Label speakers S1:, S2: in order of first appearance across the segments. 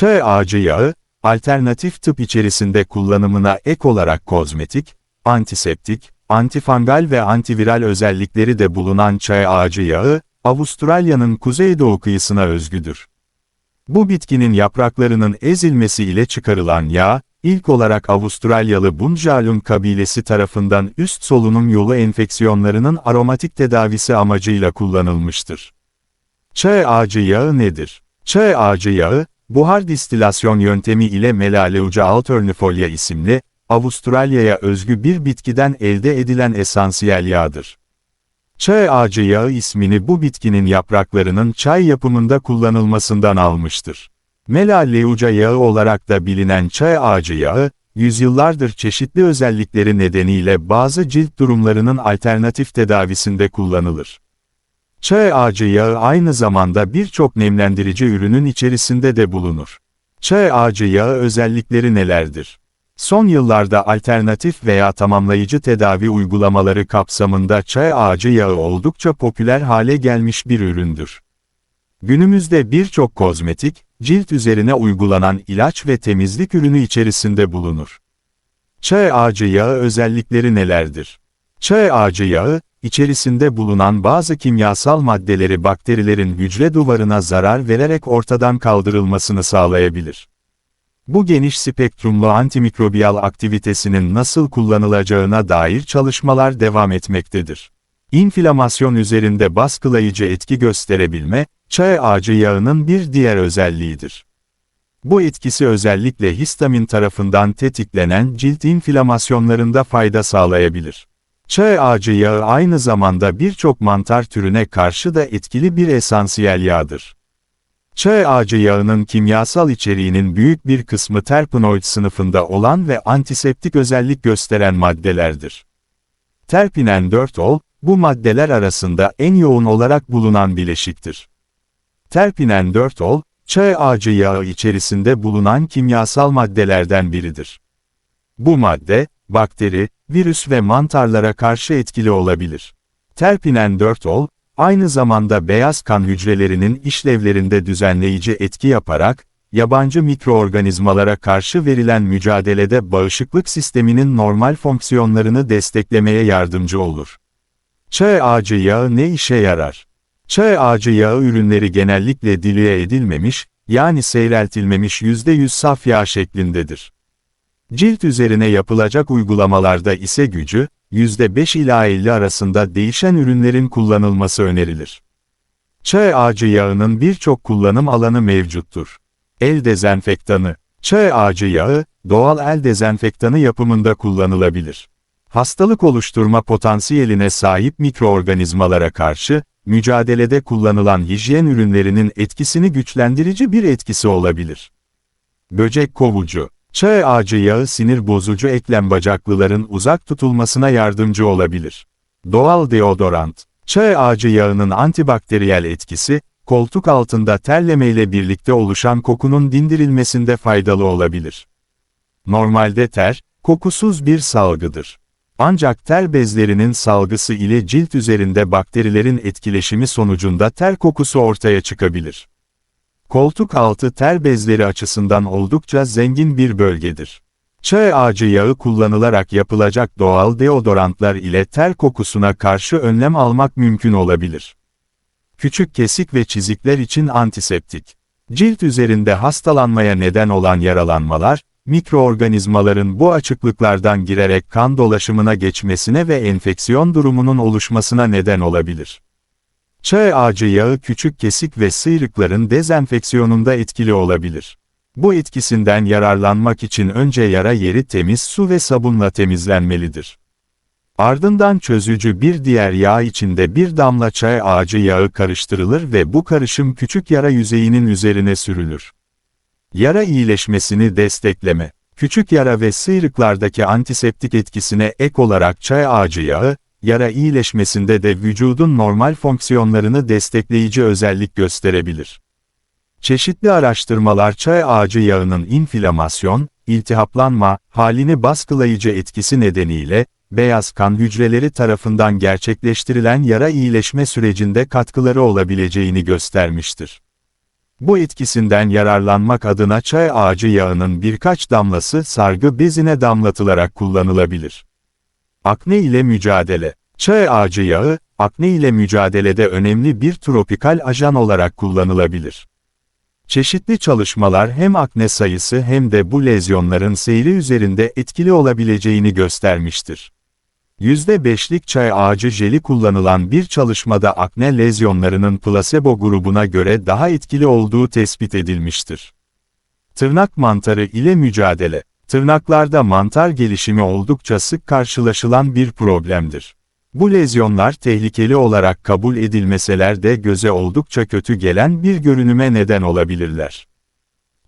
S1: Çay ağacı yağı, alternatif tıp içerisinde kullanımına ek olarak kozmetik, antiseptik, antifangal ve antiviral özellikleri de bulunan çay ağacı yağı, Avustralya'nın kuzeydoğu kıyısına özgüdür. Bu bitkinin yapraklarının ezilmesi ile çıkarılan yağ, ilk olarak Avustralyalı Bunjalung kabilesi tarafından üst solunum yolu enfeksiyonlarının aromatik tedavisi amacıyla kullanılmıştır. Çay ağacı yağı nedir? Çay ağacı yağı, buhar distilasyon yöntemi ile Melaleuca alternifolia isimli, Avustralya'ya özgü bir bitkiden elde edilen esansiyel yağdır. Çay ağacı yağı ismini bu bitkinin yapraklarının çay yapımında kullanılmasından almıştır. Melaleuca yağı olarak da bilinen çay ağacı yağı, yüzyıllardır çeşitli özellikleri nedeniyle bazı cilt durumlarının alternatif tedavisinde kullanılır. Çay ağacı yağı aynı zamanda birçok nemlendirici ürünün içerisinde de bulunur. Çay ağacı yağı özellikleri nelerdir? Son yıllarda alternatif veya tamamlayıcı tedavi uygulamaları kapsamında çay ağacı yağı oldukça popüler hale gelmiş bir üründür. Günümüzde birçok kozmetik, cilt üzerine uygulanan ilaç ve temizlik ürünü içerisinde bulunur. Çay ağacı yağı özellikleri nelerdir? Çay ağacı yağı, içerisinde bulunan bazı kimyasal maddeleri bakterilerin hücre duvarına zarar vererek ortadan kaldırılmasını sağlayabilir. Bu geniş spektrumlu antimikrobiyal aktivitesinin nasıl kullanılacağına dair çalışmalar devam etmektedir. İnflamasyon üzerinde baskılayıcı etki gösterebilme, çay ağacı yağının bir diğer özelliğidir. Bu etkisi özellikle histamin tarafından tetiklenen cilt inflamasyonlarında fayda sağlayabilir. Çay ağacı yağı aynı zamanda birçok mantar türüne karşı da etkili bir esansiyel yağdır. Çay ağacı yağının kimyasal içeriğinin büyük bir kısmı terpenoid sınıfında olan ve antiseptik özellik gösteren maddelerdir. Terpinen 4-ol, bu maddeler arasında en yoğun olarak bulunan bileşiktir. Terpinen 4-ol, çay ağacı yağı içerisinde bulunan kimyasal maddelerden biridir. Bu madde, bakteri, virüs ve mantarlara karşı etkili olabilir. Terpinen 4-ol, aynı zamanda beyaz kan hücrelerinin işlevlerinde düzenleyici etki yaparak, yabancı mikroorganizmalara karşı verilen mücadelede bağışıklık sisteminin normal fonksiyonlarını desteklemeye yardımcı olur. Çay ağacı yağı ne işe yarar? Çay ağacı yağı ürünleri genellikle diluye edilmemiş, yani seyreltilmemiş %100 saf yağ şeklindedir. Cilt üzerine yapılacak uygulamalarda ise gücü, %5 ila 50 arasında değişen ürünlerin kullanılması önerilir. Çay ağacı yağının birçok kullanım alanı mevcuttur. El dezenfektanı Çay ağacı yağı, doğal el dezenfektanı yapımında kullanılabilir. Hastalık oluşturma potansiyeline sahip mikroorganizmalara karşı, mücadelede kullanılan hijyen ürünlerinin etkisini güçlendirici bir etkisi olabilir. Böcek kovucu Çay ağacı yağı sinir bozucu eklem bacaklıların uzak tutulmasına yardımcı olabilir. Doğal deodorant. Çay ağacı yağının antibakteriyel etkisi, koltuk altında terlemeyle birlikte oluşan kokunun dindirilmesinde faydalı olabilir. Normalde ter, kokusuz bir salgıdır. Ancak ter bezlerinin salgısı ile cilt üzerinde bakterilerin etkileşimi sonucunda ter kokusu ortaya çıkabilir. Koltuk altı ter bezleri açısından oldukça zengin bir bölgedir. Çay ağacı yağı kullanılarak yapılacak doğal deodorantlar ile ter kokusuna karşı önlem almak mümkün olabilir. Küçük kesik ve çizikler için antiseptik. Cilt üzerinde hastalanmaya neden olan yaralanmalar, mikroorganizmaların bu açıklıklardan girerek kan dolaşımına geçmesine ve enfeksiyon durumunun oluşmasına neden olabilir. Çay ağacı yağı küçük kesik ve sıyrıkların dezenfeksiyonunda etkili olabilir. Bu etkisinden yararlanmak için önce yara yeri temiz su ve sabunla temizlenmelidir. Ardından çözücü bir diğer yağ içinde bir damla çay ağacı yağı karıştırılır ve bu karışım küçük yara yüzeyinin üzerine sürülür. Yara iyileşmesini destekleme. Küçük yara ve sıyrıklardaki antiseptik etkisine ek olarak çay ağacı yağı, yara iyileşmesinde de vücudun normal fonksiyonlarını destekleyici özellik gösterebilir. Çeşitli araştırmalar çay ağacı yağının inflamasyon, iltihaplanma, halini baskılayıcı etkisi nedeniyle, beyaz kan hücreleri tarafından gerçekleştirilen yara iyileşme sürecinde katkıları olabileceğini göstermiştir. Bu etkisinden yararlanmak adına çay ağacı yağının birkaç damlası sargı bezine damlatılarak kullanılabilir. Akne ile mücadele Çay ağacı yağı, akne ile mücadelede önemli bir tropikal ajan olarak kullanılabilir. Çeşitli çalışmalar hem akne sayısı hem de bu lezyonların seyri üzerinde etkili olabileceğini göstermiştir. %5'lik çay ağacı jeli kullanılan bir çalışmada akne lezyonlarının plasebo grubuna göre daha etkili olduğu tespit edilmiştir. Tırnak mantarı ile mücadele Tırnaklarda mantar gelişimi oldukça sık karşılaşılan bir problemdir. Bu lezyonlar tehlikeli olarak kabul edilmeseler de göze oldukça kötü gelen bir görünüme neden olabilirler.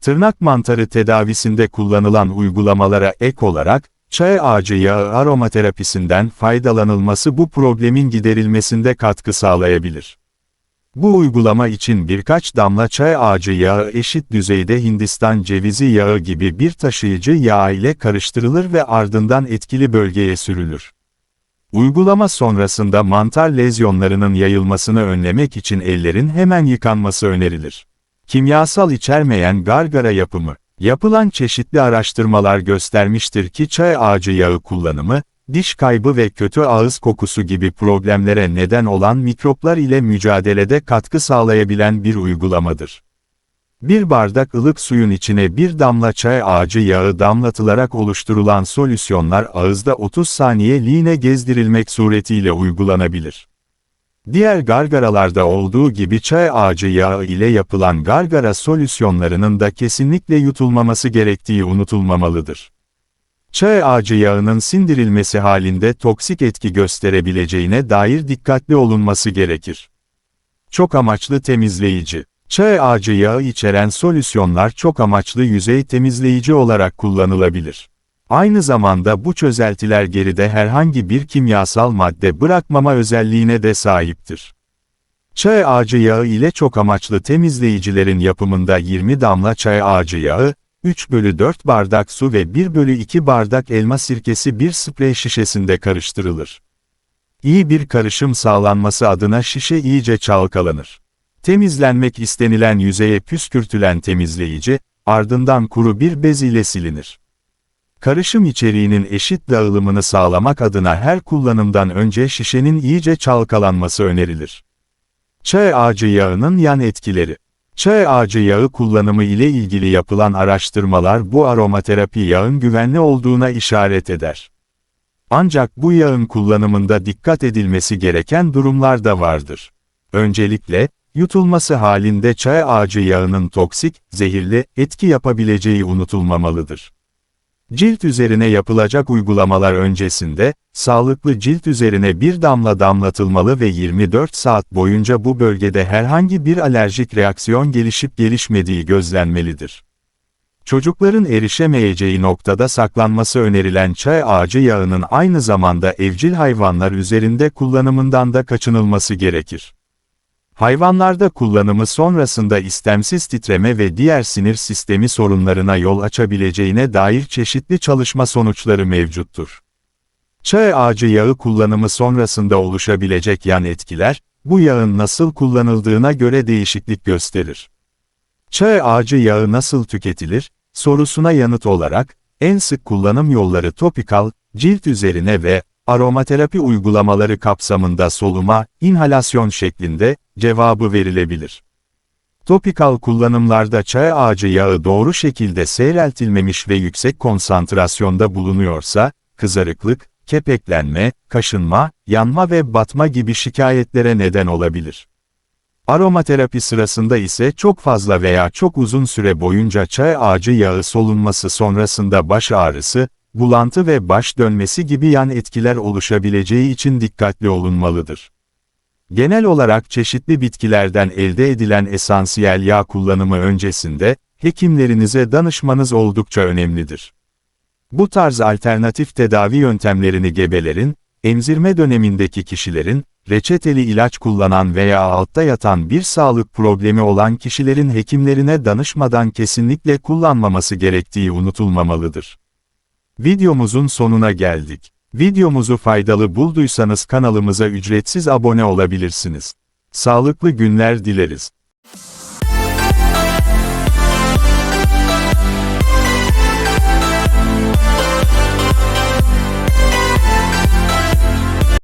S1: Tırnak mantarı tedavisinde kullanılan uygulamalara ek olarak, çay ağacı yağı aromaterapisinden faydalanılması bu problemin giderilmesinde katkı sağlayabilir. Bu uygulama için birkaç damla çay ağacı yağı eşit düzeyde Hindistan cevizi yağı gibi bir taşıyıcı yağ ile karıştırılır ve ardından etkili bölgeye sürülür. Uygulama sonrasında mantar lezyonlarının yayılmasını önlemek için ellerin hemen yıkanması önerilir. Kimyasal içermeyen gargara yapımı Yapılan çeşitli araştırmalar göstermiştir ki çay ağacı yağı kullanımı, diş kaybı ve kötü ağız kokusu gibi problemlere neden olan mikroplar ile mücadelede katkı sağlayabilen bir uygulamadır. Bir bardak ılık suyun içine bir damla çay ağacı yağı damlatılarak oluşturulan solüsyonlar ağızda 30 saniyeliğine gezdirilmek suretiyle uygulanabilir. Diğer gargaralarda olduğu gibi çay ağacı yağı ile yapılan gargara solüsyonlarının da kesinlikle yutulmaması gerektiği unutulmamalıdır. Çay ağacı yağının sindirilmesi halinde toksik etki gösterebileceğine dair dikkatli olunması gerekir. Çok amaçlı temizleyici Çay ağacı yağı içeren solüsyonlar çok amaçlı yüzey temizleyici olarak kullanılabilir. Aynı zamanda bu çözeltiler geride herhangi bir kimyasal madde bırakmama özelliğine de sahiptir. Çay ağacı yağı ile çok amaçlı temizleyicilerin yapımında 20 damla çay ağacı yağı, 3 bölü 4 bardak su ve 1 bölü 2 bardak elma sirkesi bir sprey şişesinde karıştırılır. İyi bir karışım sağlanması adına şişe iyice çalkalanır. Temizlenmek istenilen yüzeye püskürtülen temizleyici, ardından kuru bir bez ile silinir. Karışım içeriğinin eşit dağılımını sağlamak adına her kullanımdan önce şişenin iyice çalkalanması önerilir. Çay ağacı yağının yan etkileri Çay ağacı yağı kullanımı ile ilgili yapılan araştırmalar bu aromaterapi yağın güvenli olduğuna işaret eder. Ancak bu yağın kullanımında dikkat edilmesi gereken durumlar da vardır. Öncelikle, yutulması halinde çay ağacı yağının toksik, zehirli, etki yapabileceği unutulmamalıdır. Cilt üzerine yapılacak uygulamalar öncesinde, sağlıklı cilt üzerine bir damla damlatılmalı ve 24 saat boyunca bu bölgede herhangi bir alerjik reaksiyon gelişip gelişmediği gözlenmelidir. Çocukların erişemeyeceği noktada saklanması önerilen çay ağacı yağının aynı zamanda evcil hayvanlar üzerinde kullanımından da kaçınılması gerekir. Hayvanlarda kullanımı sonrasında istemsiz titreme ve diğer sinir sistemi sorunlarına yol açabileceğine dair çeşitli çalışma sonuçları mevcuttur. Çay ağacı yağı kullanımı sonrasında oluşabilecek yan etkiler, bu yağın nasıl kullanıldığına göre değişiklik gösterir. Çay ağacı yağı nasıl tüketilir? Sorusuna yanıt olarak, en sık kullanım yolları topikal, cilt üzerine ve aromaterapi uygulamaları kapsamında soluma, inhalasyon şeklinde, cevabı verilebilir. Topikal kullanımlarda çay ağacı yağı doğru şekilde seyreltilmemiş ve yüksek konsantrasyonda bulunuyorsa, kızarıklık, kepeklenme, kaşınma, yanma ve batma gibi şikayetlere neden olabilir. Aromaterapi sırasında ise çok fazla veya çok uzun süre boyunca çay ağacı yağı solunması sonrasında baş ağrısı, bulantı ve baş dönmesi gibi yan etkiler oluşabileceği için dikkatli olunmalıdır. Genel olarak çeşitli bitkilerden elde edilen esansiyel yağ kullanımı öncesinde, hekimlerinize danışmanız oldukça önemlidir. Bu tarz alternatif tedavi yöntemlerini gebelerin, emzirme dönemindeki kişilerin, reçeteli ilaç kullanan veya altta yatan bir sağlık problemi olan kişilerin hekimlerine danışmadan kesinlikle kullanmaması gerektiği unutulmamalıdır. Videomuzun sonuna geldik. Videomuzu faydalı bulduysanız kanalımıza ücretsiz abone olabilirsiniz. Sağlıklı günler dileriz.